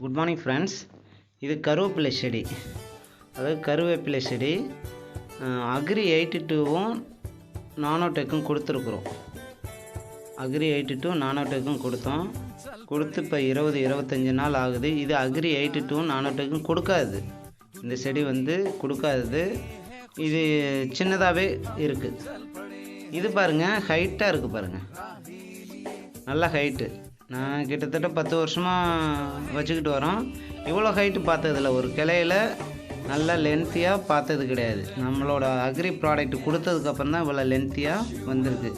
Good morning friends இது கருவேப்பிலை செடி. அதாவது கருவேப்பிலை செடி அக்ரி எயிட்டி டூவும் நானோடெக்கும் கொடுத்துருக்குறோம். அக்ரி எயிட்டி டூ நானோடெக்கும் கொடுத்தோம். கொடுத்து இப்போ இருபது இருபத்தஞ்சி நாள் ஆகுது. இது அக்ரி எயிட்டி டூ நானோடெக்கும் கொடுக்காது. இந்த செடி வந்து கொடுக்காதது. இது சின்னதாகவே இருக்குது இது பாருங்கள் ஹைட்டாக இருக்குது பாருங்கள் நல்ல ஹைட்டு நான் கிட்டத்தட்ட பத்து வருஷமாக வச்சுக்கிட்டு வரோம். இவ்வளோ ஹைட்டு பார்த்ததில்ல. ஒரு கிளையில் நல்லா லென்த்தியாக பார்த்தது கிடையாது. நம்மளோட அக்ரி ப்ராடக்ட் கொடுத்ததுக்கப்புறம் தான் இவ்வளோ லென்த்தியாக வந்திருக்கு.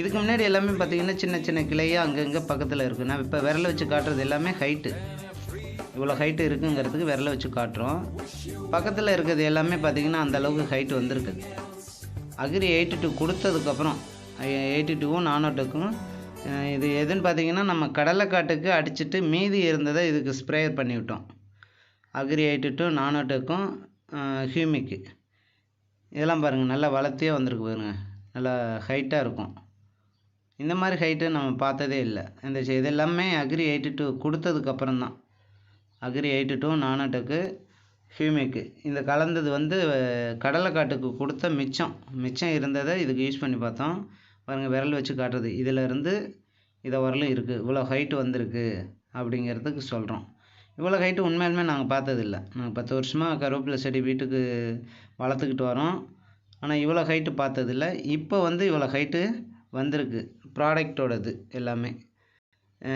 இதுக்கு முன்னாடி எல்லாமே பார்த்தீங்கன்னா சின்ன சின்ன கிளையாக அங்கங்கே பக்கத்தில் இருக்குது நான் இப்போ விரல வச்சு காட்டுறது எல்லாமே ஹைட்டு இவ்வளோ ஹைட்டு இருக்குங்கிறதுக்கு விரல வச்சு காட்டுறோம். பக்கத்தில் இருக்கிறது எல்லாமே பார்த்தீங்கன்னா அந்த அளவுக்கு ஹைட்டு வந்திருக்கு. அக்ரி எயிட்டி டூ கொடுத்ததுக்கப்புறம் எயிட்டி டூவும் நானோ டூக்கும் இது எதுன்னு பார்த்தீங்கன்னா நம்ம கடலைக்காட்டுக்கு அடிச்சுட்டு மீதி இருந்ததை இதுக்கு ஸ்ப்ரேயர் பண்ணிவிட்டோம். அக்ரி எயிட்டி டூ நானோட்டுக்கும் ஹியூமிக்கு. இதெல்லாம் பாருங்கள் நல்லா வளர்த்தியே வந்திருக்கு பாருங்கள் நல்லா ஹைட்டாக இருக்கும். இந்த மாதிரி ஹைட்டு நம்ம பார்த்ததே இல்லை. இந்த செ- இது எல்லாமே அக்ரி எயிட்டி டூ கொடுத்ததுக்கப்புறம் தான். அக்ரி எயிட்டி டூ நானோட்டுக்கு ஹியூமிக்கு. இந்த கலந்தது வந்து கடலைக்காட்டுக்கு கொடுத்த மிச்சம். மிச்சம் இருந்ததை இதுக்கு யூஸ் பண்ணி பார்த்தோம். பாருங்கள் விரல் வச்சு காட்டுறது. இதிலிருந்து இதை வரலும் இருக்குது இவ்வளோ ஹைட்டு வந்திருக்கு அப்படிங்கிறதுக்கு சொல்கிறோம் இவ்வளோ ஹைட்டு உண்மையாலுமே நாங்கள் பார்த்ததில்ல. நாங்கள் பத்து வருஷமாக கருவேப்பிலை செடி வீட்டுக்கு வளர்த்துக்கிட்டு வரோம். ஆனால் இவ்வளோ ஹைட்டு பார்த்ததில்ல. இப்போ வந்து இவ்வளோ ஹைட்டு வந்திருக்கு. ப்ராடக்டோடது எல்லாமே.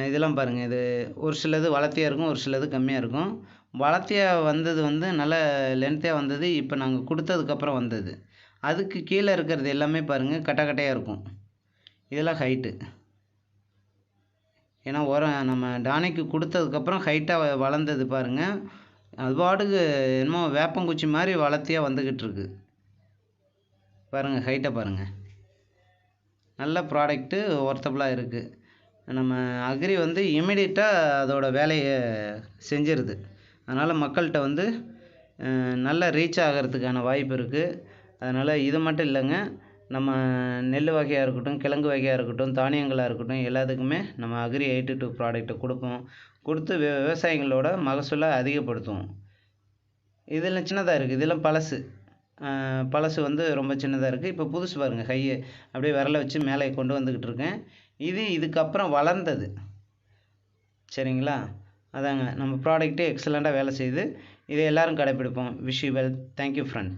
இதெல்லாம் பாருங்கள் இது ஒரு சிலது வளர்த்தியாக இருக்கும் ஒரு சிலது கம்மியாக இருக்கும். வளர்த்தியாக வந்தது வந்து நல்ல லென்த்தாக வந்தது. இப்போ நாங்கள் கொடுத்ததுக்கப்புறம் வந்தது. அதுக்கு கீழே இருக்கிறது எல்லாமே பாருங்கள் கட்ட கட்டையாக இருக்கும். இதெல்லாம் ஹைட்டு ஏன்னா உரம் நம்ம டானிக்கு கொடுத்ததுக்கப்புறம் ஹைட்டாக வளர்ந்தது பாருங்கள் அது பாட்டுக்கு என்னமோ வேப்பங்குச்சி மாதிரி வளர்த்தியாக வந்துக்கிட்டு இருக்கு. பாருங்கள் ஹைட்டை பாருங்கள் நல்ல ப்ராடக்ட்டு ஒர்த்தபுளாக இருக்குது நம்ம அக்ரி வந்து இமிடியட்டாக அதோட வேலையை செஞ்சிருது. அதனால் மக்கள்கிட்ட வந்து நல்லா நல்ல ரீச் ஆகிறதுக்கான வாய்ப்பு இருக்குது அதனால் இது மட்டும் இல்லைங்க. நம்ம நெல் வகையாக இருக்கட்டும் கிழங்கு வகையாக இருக்கட்டும் தானியங்களாக இருக்கட்டும் எல்லாத்துக்குமே நம்ம அக்ரி எயிட்டி டூ ப்ராடக்ட்டை கொடுப்போம். கொடுத்து விவ விவசாயிகளோட மகசூலை அதிகப்படுத்துவோம். இதில் சின்னதாக இருக்குது இதெல்லாம் பழசு. பழசு வந்து ரொம்ப சின்னதாக இருக்குது இப்போ புதுசு பாருங்கள் கையை அப்படியே விரலை வச்சு மேலே கொண்டு வந்துக்கிட்டு இருக்கேன். இது இதுக்கப்புறம் வளர்ந்தது. சரிங்களா? அதாங்க. நம்ம ப்ராடக்ட்டு எக்ஸலண்ட்டாக வேலை செய்யுது இதை எல்லாரும் கடைப்பிடிப்போம். Wish you well thank you friend